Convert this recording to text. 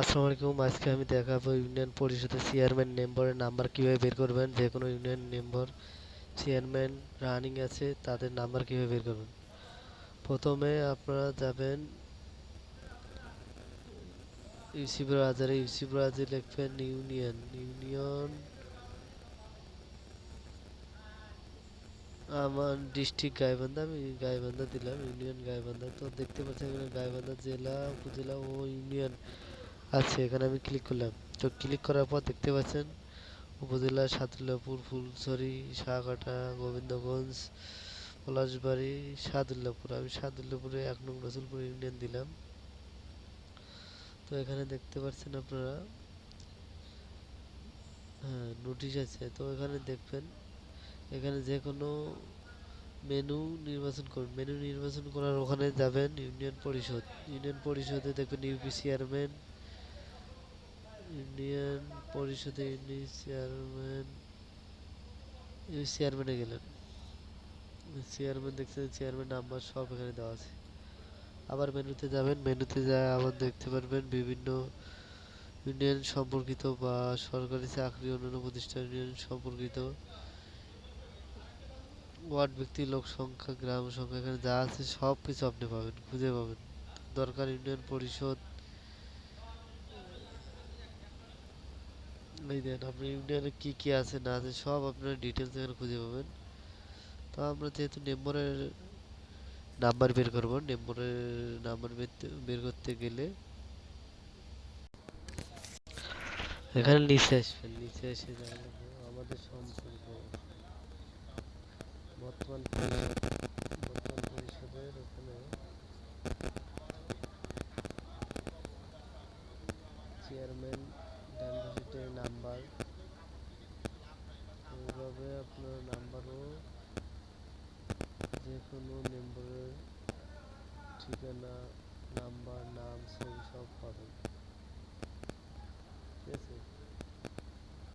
আসসালামু আলাইকুম আজকে আমি দেখাবো ইউনিয়ন পরিষদের চেয়ারম্যান মেম্বারের নাম্বার কীভাবে বের করবেন। যে কোনো ইউনিয়ন মেম্বার চেয়ারম্যান রানিং আছে, তাদের নাম্বার কীভাবে বের করবেন। প্রথমে আপনারা যাবেন ইউসি ব্রাউজারে ইউসি ব্রাউজারে লিখবেন ইউনিয়ন। ইউনিয়ন আমার ডিস্ট্রিক্ট গাইবান্ধা। আমি গাইবান্ধা দিলাম, ইউনিয়ন গাইবান্ধা। তো দেখতে পাচ্ছেন এখানে গাইবান্ধা জেলা, উপজেলা ও ইউনিয়ন। আছে এখানে আমি ক্লিক করলাম। তো ক্লিক করার পর দেখতে পাচ্ছেন, উপজেলা সাদুল্লাপুর, ফুলছড়ি শাহকাটা গোবিন্দগঞ্জ, পলাশবাড়ি, সাদুল্লাপুর। আমি সাদুল্লাপুরে এক নং রসুলপুর ইউনিয়ন দিলাম। তো এখানে দেখতে পাচ্ছেন আপনারা হ্যাঁ নোটিশ আছে। তো এখানে দেখবেন, এখানে যে কোনো মেনু নির্বাচন করুন। মেনু নির্বাচন করার ওখানে যাবেন ইউনিয়ন পরিষদ। ইউনিয়ন পরিষদে দেখবেন ইউপি চেয়ারম্যান ইউনিয়ন পরিষদে ইউনি চেয়ারম্যান ইউনি চেয়ারম্যানে গেলেন। চেয়ারম্যান দেখছেন চেয়ারম্যান নাম্বার সব এখানে দেওয়া আছে। আবার মেনুতে যাবেন, মেনুতে যায় আবার দেখতে পারবেন বিভিন্ন ইউনিয়ন সম্পর্কিত বা সরকারি চাকরি অন্যান্য প্রতিষ্ঠান ইউনিয়ন সম্পর্কিত। ওয়ার্ড ব্যক্তি, লোক সংখ্যা, গ্রাম সংখ্যা এখানে যা আছে সব কিছু আপনি পাবেন, খুঁজে পাবেন। দরকার ইউনিয়ন পরিষদ এই দেন আপনার ইউনিয়নে কি কি আছে না আছে সব আপনার ডিটেলস এখানে খুঁজে পাবেন। তো আমরা যেহেতু নেম্বরের নাম্বার বের করব, নেম্বরের নাম্বার বের করতে গেলে এখানে নিচে আসবেন, নিচে এসে আমাদের সম্পর্ক। বর্তমান বর্তমান পরিষদের ওখানে চেয়ারম্যান নাম্বার। এইভাবে আপনার নাম্বারও যে কোনো মেম্বারের ঠিকানা নাম্বার নাম